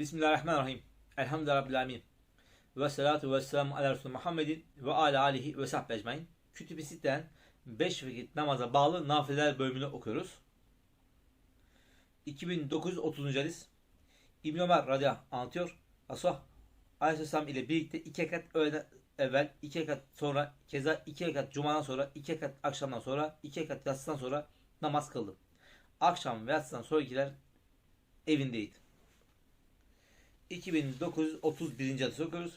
Bismillahirrahmanirrahim. Elhamdülillahi Rabbil Alemin. Ve salatu ve selamu ala Resulü Muhammedin ve ala alihi ve sahbihi ecmain. Kütüb-i Sitte'den 5 vakit namaza bağlı nafileler bölümünü okuyoruz. 2930. hadis. İbn Ömer radıyallahu anlatıyor. Resulullah Aleyhisselam ile birlikte iki rekat öğleden evvel, iki rekat sonra, keza iki rekat cumadan sonra, iki rekat akşamdan sonra, iki rekat yatsıdan sonra namaz kıldım. Akşam ve yatsıdan sonrakiler evindeydi. 2931. hadis okuyoruz.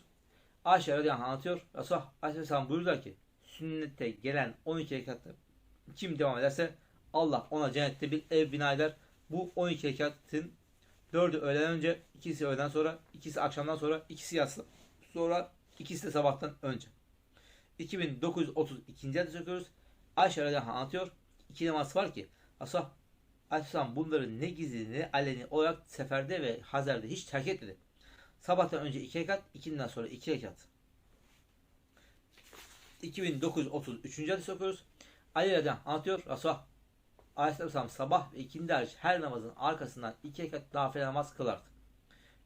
Ayşe radıyallahu anh anlatıyor. Resulullah aleyhisselam buyurdular ki sünnete gelen 12 rekatta kim devam ederse Allah ona cennette bir ev bina eder. Bu 12 rekatın 4'ü öğleden önce, ikisi öğleden sonra, ikisi akşamdan sonra, ikisi yatsı sonra, ikisi de sabahtan önce. 2932. hadis okuyoruz. Ayşe radıyallahu anh anlatıyor. İki namaz var ki Resulullah Aleyhisselam bunları ne gizli ne aleni olarak seferde ve hazerde hiç terk etmedi. Sabahtan önce iki rekat, ikinden sonra iki rekat. 2933. hadis okuyoruz. Ali anh anlatıyor. Resulullah Aleyhisselam sabah ve ikindi hariç her namazın arkasından iki rekat nafile namaz kılardı.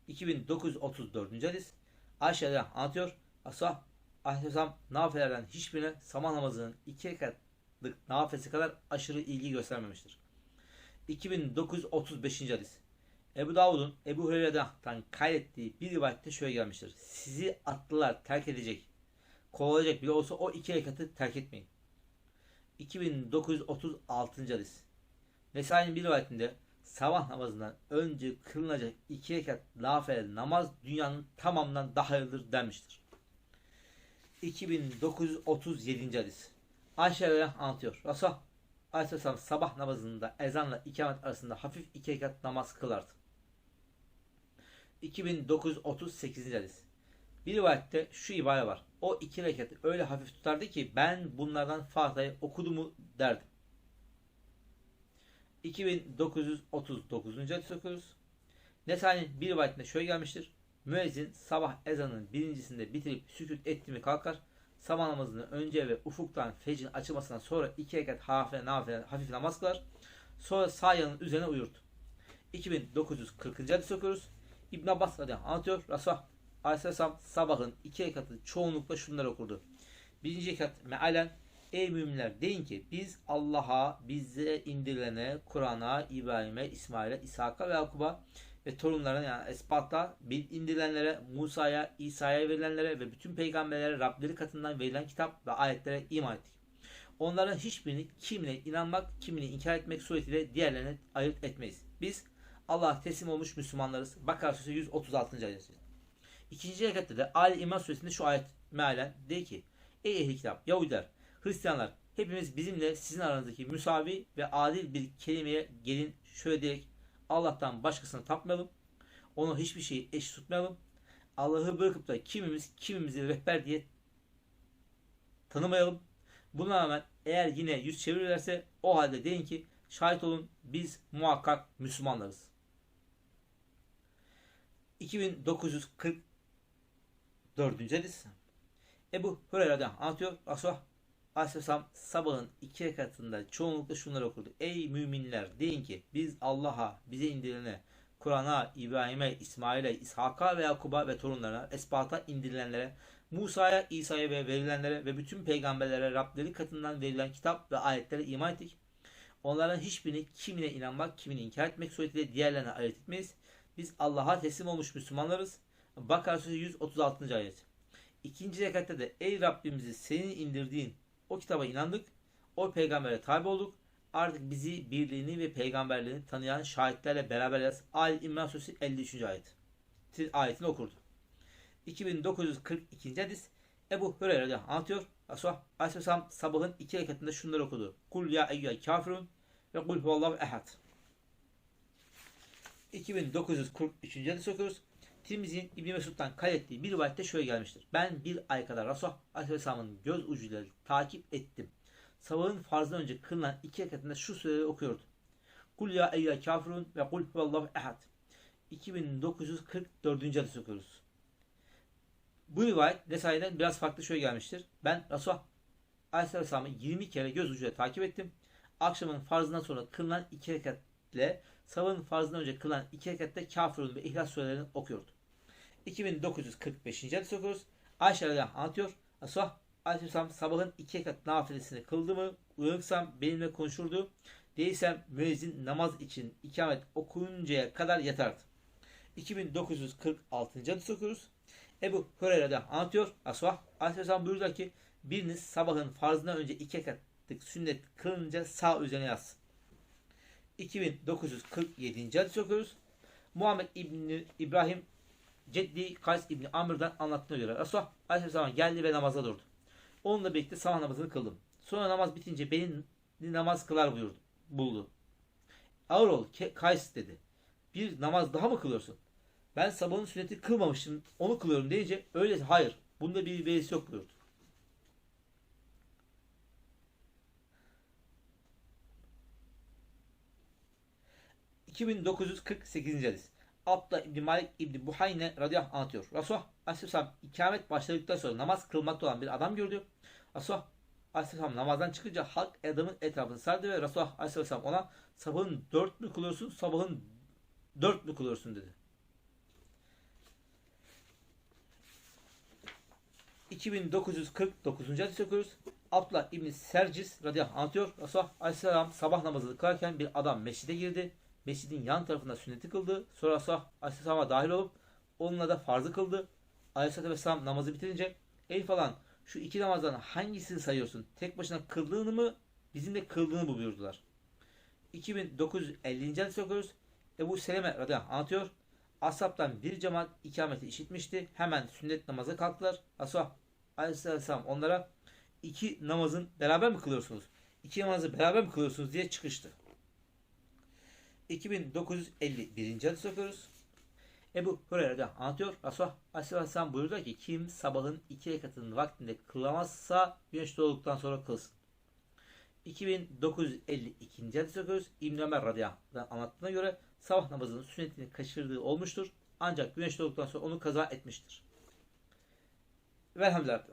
2934. hadis. Ayşe anh anlatıyor. Resulullah Aleyhisselam nafilelerden hiçbirine sabah namazının iki rekatlık nafilesi kadar aşırı ilgi göstermemiştir. 2935. hadis. Ebu Davud'un Ebu Hureyre'den kaydettiği bir rivayette şöyle gelmiştir. Sizi atlılar terk edecek, kovalayacak bile olsa o iki rekatı terk etmeyin. 2936. hadis. Nesai'nin bir rivayetinde sabah namazından önce kılınacak iki rekat nafile namaz dünyanın tamamından daha hayırlıdır denmiştir. 2937. hadis. Ayşe anlatıyor. Resulullah Aleyhisselam sabah namazında ezanla ikamet arasında hafif iki rekat namaz kılardı. 2938. hadis. Bir rivayette şu ibare var. O iki rekatı öyle hafif tutardı ki ben bunlardan Fatiha'yı okudu mu derdim. 2939. hadis okuyoruz. Nesai'nin bir rivayetinde şöyle gelmiştir. Müezzin sabah ezanının birincisinde bitirip sükut etti mi kalkar. Sabah namazını önce ve ufuktan fecrin açılmasından sonra iki rekat hafif, nafile, hafif namaz kılar. Sonra sağ yanın üzerine uyurdu. 2940. hadis okuyoruz. İbn Abbas radıyallahu anlatıyor. Resulullah Aleyhisselam sabahın iki rekatı çoğunlukla şunları okurdu. Birinci rekat mealen Ey müminler deyin ki biz Allah'a, bize indirilene, Kur'an'a, İbrahim'e, İsmail'e, İshak'a ve Yakub'a ve torunlarına yani Espat'a, indirilenlere, Musa'ya, İsa'ya verilenlere ve bütün peygamberlere Rableri katından verilen kitap ve ayetlere iman ettik. Onların hiçbirini kimine inanmak, kimini inkar etmek suretiyle diğerlerine ayırt etmeyiz. Biz Allah'a teslim olmuş Müslümanlarız. Bakara suresi 136. ayet. İkinci rekatta da Ali İmran suresinde şu ayet mealen de ki Ey ehli kitap, Yahudiler, Hristiyanlar hepimiz bizimle sizin aranızdaki müsavi ve adil bir kelimeye gelin şöyle diyerek Allah'tan başkasını tapmayalım. Onu hiçbir şeyi eş tutmayalım. Allah'ı bırakıp da kimimiz kimimizi rehber diye tanımayalım. Buna rağmen eğer yine yüz çevirirlerse o halde deyin ki şahit olun biz muhakkak Müslümanlarız. 2944. hadis. Ebu Hureyre'den anlatıyor. Resulullah Aleyhisselam sabahın iki rekatında çoğunlukla şunları okurdu. Ey müminler deyin ki biz Allah'a, bize indirilene, Kur'an'a, İbrahim'e, İsmail'e, İshak'a ve Yakub'a ve torunlarına, Esbat'a indirilenlere, Musa'ya, İsa'ya ve verilenlere ve bütün peygamberlere Rableri katından verilen kitap ve ayetlere iman ettik. Onların hiçbirini kimine inanmak, kimini inkar etmek suretiyle diğerlerine ayırt etmeyiz. Biz Allah'a teslim olmuş Müslümanlarız. Bakara Suresi 136. ayet. İkinci rekatta da ey Rabbimizi senin indirdiğin o kitaba inandık. O peygambere tabi olduk. Artık bizi birliğini ve peygamberliğini tanıyan şahitlerle beraber yaz. Ali İmran Suresi 53. ayet. Ayetini okurdu. 2942. hadis Ebu Hureyre anlatıyor. Resulullah sabahın iki rekatında şunları okudu. Kul ya eyyüel kafirun ve kul huvallahu ehad. 2943. hadis okuyoruz. Tirmizi'nin İbn Mesud'dan kaydettiği bir rivayette şöyle gelmiştir. Ben bir ay kadar Resulullah Aleyhisselam'ın göz ucuyla takip ettim. Sabahın farzdan önce kılınan iki rekatında şu sureleri okuyordu. Kul ya eyyüel kafirun ve kul huvallahu ehad. 2944. hadis okuyoruz. Bu rivayet Nesai'den biraz farklı şöyle gelmiştir. Ben Resulullah Aleyhisselam'ı 20 kere göz ucuyla takip ettim. Akşamın farzından sonra kılınan iki rekat sünnetle sabahın farzından önce kılan iki rekatta Kafirun ve İhlas surelerini okuyordu. 2945. hadis okuyoruz. Ayşe anh anlatıyor. Resulullah Aleyhisselam sabahın iki rekat nafilesini kıldı mı uyanıksam benimle konuşurdu. Değilsem müezzin namaz için ikamet okuyuncaya kadar yatardı. 2946. hadis okuyoruz. Ebu Hureyre'den anlatıyor. Resulullah Aleyhisselam buyurdu ki biriniz sabahın farzından önce iki rekatlık sünnet kılınca sağ üzerine yatsın. 2947. hadis okuyoruz. Muhammed İbni İbrahim Ceddi Kays İbni Amr'dan anlattığına göre Resulullah Aleyhisselam geldi ve namaza durdu. Onunla birlikte sabah namazını kıldım. Sonra namaz bitince beni namaz kılar buyurdu, buldu. Ağır ol Kays dedi. Bir namaz daha mı kılıyorsun? Ben sabahın sünneti kılmamıştım. Onu kılıyorum deyince öyle hayır. Bunda bir verisi yok buyurdu. ...2948. hadis. Abdullah İbni Malik İbni Buhayne radıyallahu anlatıyor. Resulullah Aleyhisselam ikamet başladıktan sonra namaz kılmakta olan bir adam gördü. Resulullah Aleyhisselam namazdan çıkınca halk adamın etrafını sardı ve Resulullah Aleyhisselam ona sabahın dört mü kılıyorsun, sabahın dört mü kılıyorsun dedi. 2949. hadis okuyoruz. Abdullah İbni Sercis radıyallahu anh anlatıyor. Resulullah Aleyhisselam sabah namazını kılarken bir adam mescide girdi. Mescidin yan tarafında sünneti kıldı. Sonra Resulullah Aleyhisselam'a dahil olup onunla da farzı kıldı. Aleyhisselatü Vesselam namazı bitirince ey falan şu iki namazdan hangisini sayıyorsun? Tek başına kıldığını mı bizimle kıldığını mı buyurdular. 2950. hadis okuyoruz. Ebu Seleme radıyallahu anlatıyor. Ashabtan bir cemaat ikameti işitmişti. Hemen sünnet namaza kalktılar. Ashab aleyhisselam onlara iki namazın beraber mi kılıyorsunuz? İki namazı beraber mi kılıyorsunuz diye çıkıştı. 2951. hadis okuyoruz. Ebu Hureyre'den anlatıyor. Resulullah Aleyhisselam buyurdu ki kim sabahın iki rekatının vaktinde kılamazsa güneş doğduktan sonra kılsın. 2952. hadis okuyoruz. İbn Ömer radıyallahu anlattığına göre sabah namazının sünnetini kaçırdığı olmuştur. Ancak güneş doğduktan sonra onu kaza etmiştir. Velhamdülillah.